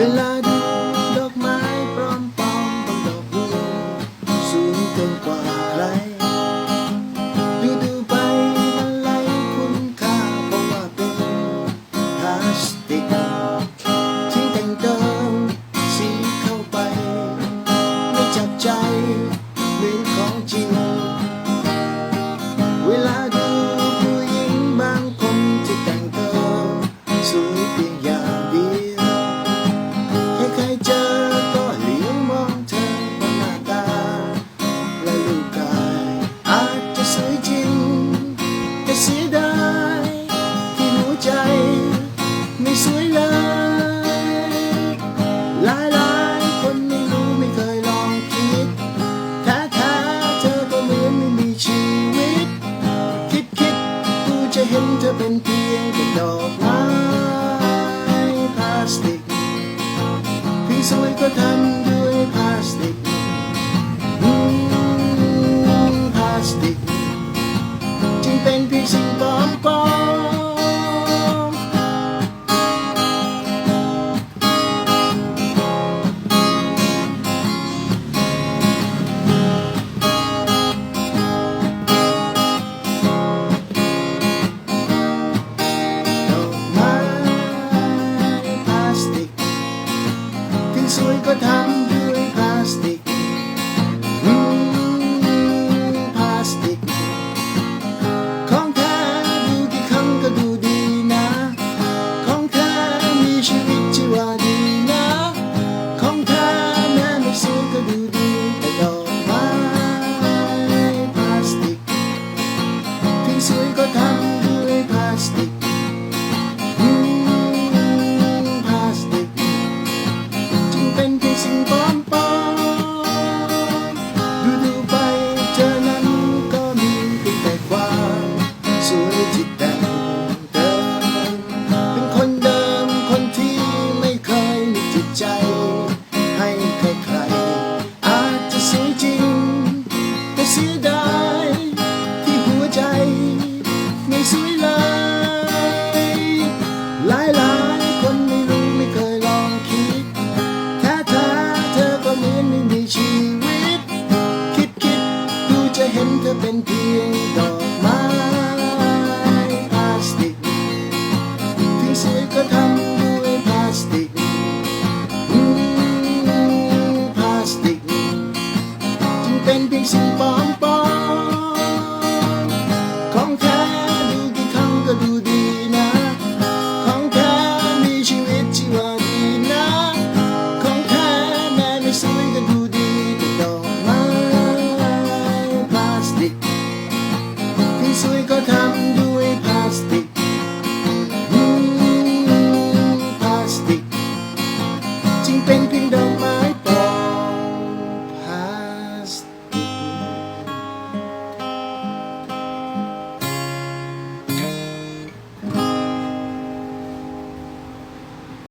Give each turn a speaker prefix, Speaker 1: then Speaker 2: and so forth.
Speaker 1: เวลาดูดอกไม้ปลอมปอมต้องดอกบัวสูงเกินกว่าใคร เห็นจะเป็นเพียงแต่ดอกไม้พลาสติกที่สวยก็ทำด้วยพลาสติกพลาสติกจึงเป็นเพียสิ่ง being done. ก็ทำดู